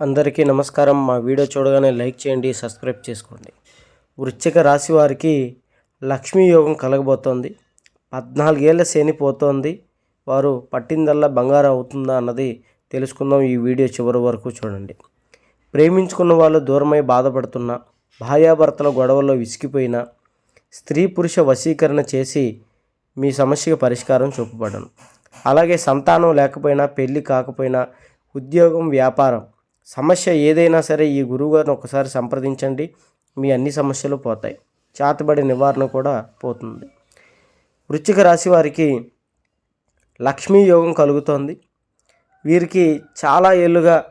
అందరికీ నమస్కారం. మా వీడియో చూడగానే లైక్ చేయండి సబ్స్క్రైబ్ చేసుకోండి. వృశ్చిక రాశి వారికి లక్ష్మీ యోగం కలగబోతోంది. పద్నాలుగేళ్ళ శని పోతోంది. వారు పట్టిందల్లా బంగారం అవుతుందా అన్నది తెలుసుకుందాం ఈ వీడియో చివరి వరకు చూడండి. ప్రేమించుకున్న వాళ్ళు దూరమై బాధపడుతున్నా భార్యాభర్తల గొడవల్లో విసిగిపోయినా స్త్రీ పురుష వశీకరణ చేసి మీ సమస్యకు పరిష్కారం చూపబడను. అలాగే సంతానం లేకపోయినా పెళ్ళి కాకపోయినా ఉద్యోగం వ్యాపారం సమస్య ఏదైనా సరే ఈ గురువుగారిని ఒకసారి సంప్రదించండి. మీ అన్ని సమస్యలు పోతాయి. చేతబడి నివారణ కూడా పోతుంది. వృచ్చిక రాశి వారికి లక్ష్మీ యోగం కలుగుతోంది. వీరికి చాలా ఏళ్ళుగా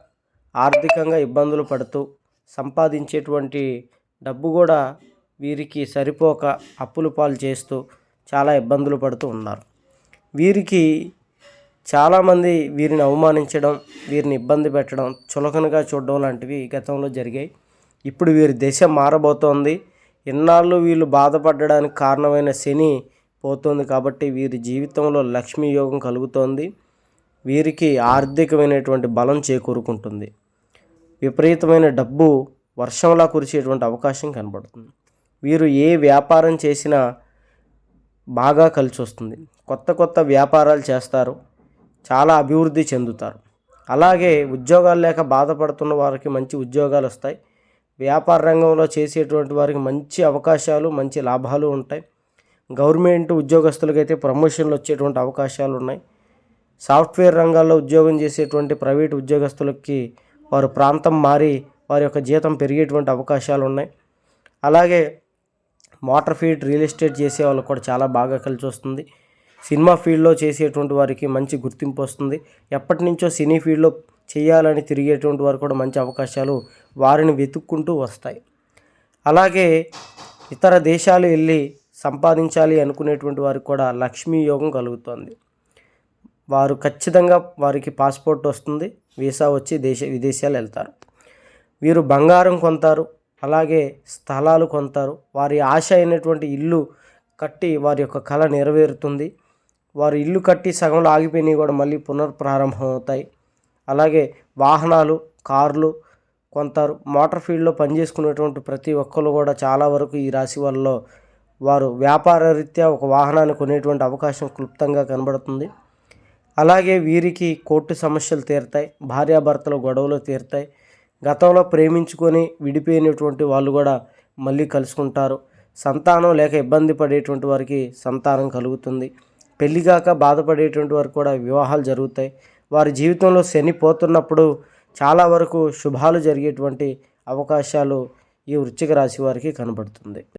ఆర్థికంగా ఇబ్బందులు పడుతూ సంపాదించేటువంటి డబ్బు కూడా వీరికి సరిపోక అప్పులు పాలు చేస్తూ చాలా ఇబ్బందులు పడుతూ ఉన్నారు. వీరికి చాలామంది వీరిని అవమానించడం వీరిని ఇబ్బంది పెట్టడం చులకనగా చూడడం లాంటివి గతంలో జరిగాయి. ఇప్పుడు వీరి దశ మారబోతోంది. ఇన్నాళ్ళు వీళ్ళు బాధపడడానికి కారణమైన శని పోతుంది కాబట్టి వీరి జీవితంలో లక్ష్మీ యోగం కలుగుతోంది. వీరికి ఆర్థికమైనటువంటి బలం చేకూరుకుంటుంది. విపరీతమైన డబ్బు వర్షంలా కురిసేటువంటి అవకాశం కనబడుతుంది. వీరు ఏ వ్యాపారం చేసినా బాగా కలిసి వస్తుంది కొత్త కొత్త వ్యాపారాలు చేస్తారు. చాలా అభివృద్ధి చెందుతారు. అలాగే ఉద్యోగాలు లేక బాధపడుతున్న వారికి మంచి ఉద్యోగాలు వస్తాయి. వ్యాపార రంగంలో చేసేటువంటి వారికి మంచి అవకాశాలు మంచి లాభాలు ఉంటాయి. గవర్నమెంట్ ఉద్యోగస్తులకైతే ప్రమోషన్లు వచ్చేటువంటి అవకాశాలు ఉన్నాయి. సాఫ్ట్వేర్ రంగాల్లో ఉద్యోగం చేసేటువంటి ప్రైవేట్ ఉద్యోగస్తులకి వారు ప్రాంతం మారి వారి యొక్క జీతం పెరిగేటువంటి అవకాశాలు ఉన్నాయి. అలాగే మోటార్ ఫీడ్ రియల్ ఎస్టేట్ చేసే వాళ్ళకు కూడా చాలా బాగా కలిసి వస్తుంది. సినిమా ఫీల్డ్లో చేసేటువంటి వారికి మంచి గుర్తింపు వస్తుంది. ఎప్పటి నుంచో సినీ ఫీల్డ్లో చేయాలని తిరిగేటువంటి వారు కూడా మంచి అవకాశాలు వారిని వెతుక్కుంటూ వస్తాయి. అలాగే ఇతర దేశాలు వెళ్ళి సంపాదించాలి అనుకునేటువంటి వారికి కూడా లక్ష్మీ యోగం కలుగుతుంది. వారు ఖచ్చితంగా వారికి పాస్పోర్ట్ వస్తుంది. వీసా వచ్చి దేశ విదేశాలు వెళ్తారు. వీరు బంగారం కొంటారు అలాగే స్థలాలు కొంటారు వారి ఆశ అయినటువంటి ఇల్లు కట్టి వారి యొక్క కళ నెరవేరుతుంది. వారు ఇల్లు కట్టి సగంలో ఆగిపోయినవి కూడా మళ్ళీ పునర్ప్రారంభం అవుతాయి అలాగే వాహనాలు కార్లు కొంత మోటార్ ఫీల్డ్లో పనిచేసుకునేటువంటి ప్రతి ఒక్కరు కూడా చాలా వరకు ఈ రాశి వాళ్ళలో వారు వ్యాపార రీత్యా ఒక వాహనాన్ని కొనేటువంటి అవకాశం క్లుప్తంగా కనబడుతుంది. అలాగే వీరికి కోర్టు సమస్యలు తీరుతాయి భార్యాభర్తల గొడవలు తీరుతాయి. గతంలో ప్రేమించుకొని విడిపోయినటువంటి వాళ్ళు కూడా మళ్ళీ కలుసుకుంటారు. సంతానం లేక ఇబ్బంది పడేటువంటి వారికి సంతానం కలుగుతుంది. పెళ్ళిగాక బాధపడేటువంటి వారు కూడా వివాహాలు జరుగుతాయి. వారి జీవితంలో శని పోతున్నప్పుడు చాలా వరకు శుభాలు జరిగేటువంటి అవకాశాలు ఈ వృశ్చిక రాశి వారికి కనబడుతుంది.